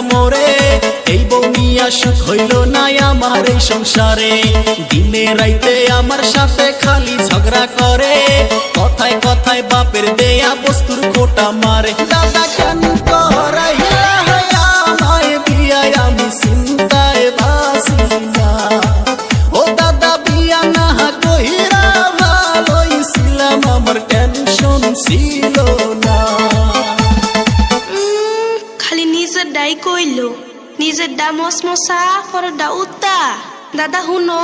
মোরে, এই বৌমিয়া সুখ হইল না আমার এই সংসারে। দিনে রাইতে আমার সাথে খালি ঝগড়া করে। কথায় কথায় বাপের দেয়া বস্তুর খোটা মারে। কইল, নিজের ডা মশমশা পর ডা উত্তা। দাদা, হুনো?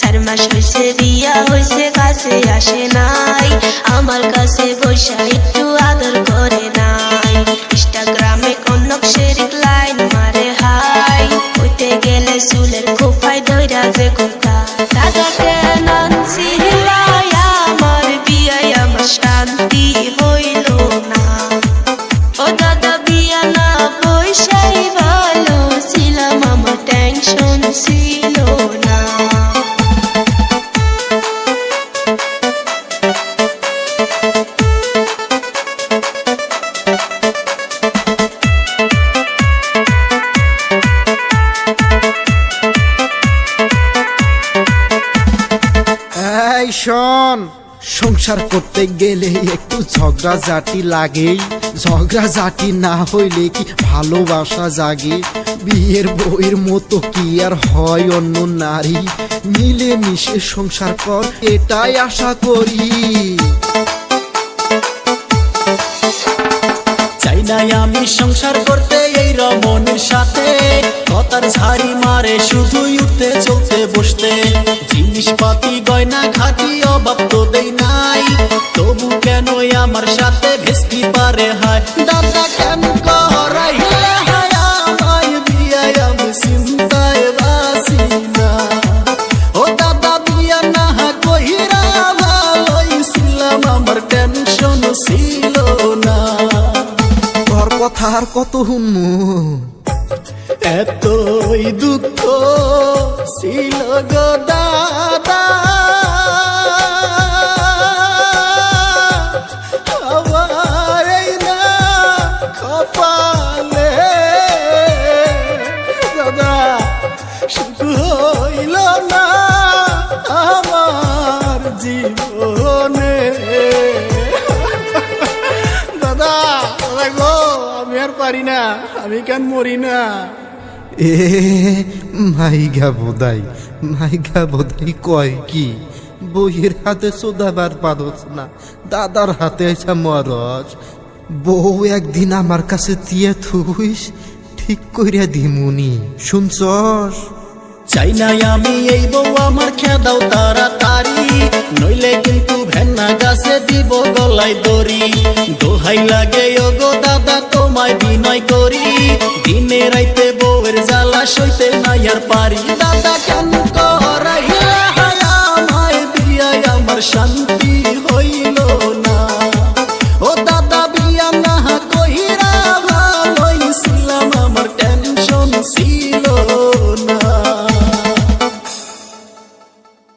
চার মাস হয়েছে বিয়া হয়েছে কাছে আসে নাই। এই শোন, সংসার করতে গেলে একটু ঝগড়া জাটি লাগেই। ঝগড়া জাটি না হইলে কি ভালোবাসা জাগে? বিয়ের বইয়ের মতো কি আর হয় অন্য নারী? মিলে মিশে সংসার কর, এটাই আশা করি। চাই নাই আমি সংসার করতে এই রমণের সাথে। কথার ঝাড়ি মারে শুধুই খাটি অভাব তো দেই নাই। তবু কেন আমার সাথে ভেস্তি পারে হায়? দাদা কেন টেনশন ছিল না। তোর কথা কত হুনমু এতই দুঃখ ছিল গো সুখ হইল না আমার জীবনে। দাদা দাদা গো, আমি আর পারি না, আমি কেন মরি না? এ মাইগা বোধাই মাইগা বোধাই কয় কি? বইয়ের হাতে সোদাবার পারস না, দাদার হাতে আইসা মরস। বউ একদিন আমার কাছে দিয়ে থুইস, ঠিক কইরা দিমুনি, শুনছস? চাই না আমি এই বউ আমার খেদাও তাড়াতাড়ি নইলে কিন্তু ভেন্না গাছে দিব গলায় দড়ি। দোহাই লাগে ও দাদা, তোমায় বিনয় করি। দিনে রাইতে বউয়ের জ্বালা সইতে নাই আর পারি। দাদা, কেন আমার শান্তি।